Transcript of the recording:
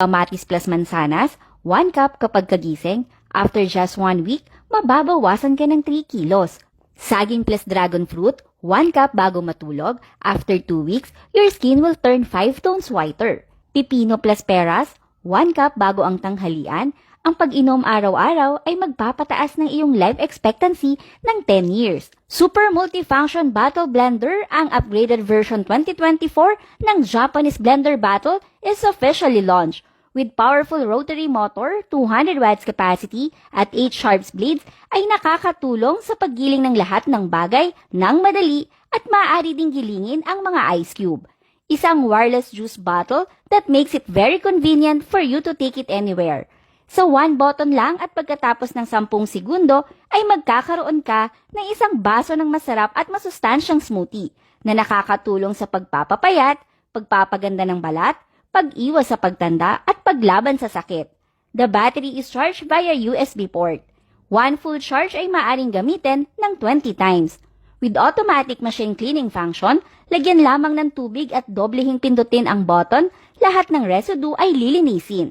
Kamatis plus mansanas, 1 cup kapag kagising. After just 1 week, mababawasan ka ng 3 kilos. Saging plus dragon fruit, 1 cup bago matulog. After 2 weeks, your skin will turn 5 tones whiter. Pipino plus peras, 1 cup bago ang tanghalian. Ang pag-inom araw-araw ay magpapataas ng iyong life expectancy ng 10 years. Super Multifunction Battle Blender, ang upgraded version 2024 ng Japanese Blender Battle is officially launched. With powerful rotary motor, 200 watts capacity, at 8 sharps blades, ay nakakatulong sa paggiling ng lahat ng bagay ng madali at maaari ding gilingin ang mga ice cube. Isang wireless juice bottle that makes it very convenient for you to take it anywhere. Sa one button lang at pagkatapos ng 10 segundo ay magkakaroon ka ng isang baso ng masarap at masustansyang smoothie na nakakatulong sa pagpapapayat, pagpapaganda ng balat, pag-iwas sa pagtanda at paglaban sa sakit. The battery is charged via USB port. One full charge ay maaring gamitin ng 20 times. With automatic machine cleaning function, lagyan lamang ng tubig at doblehing pindutin ang button, lahat ng residue ay lilinisin.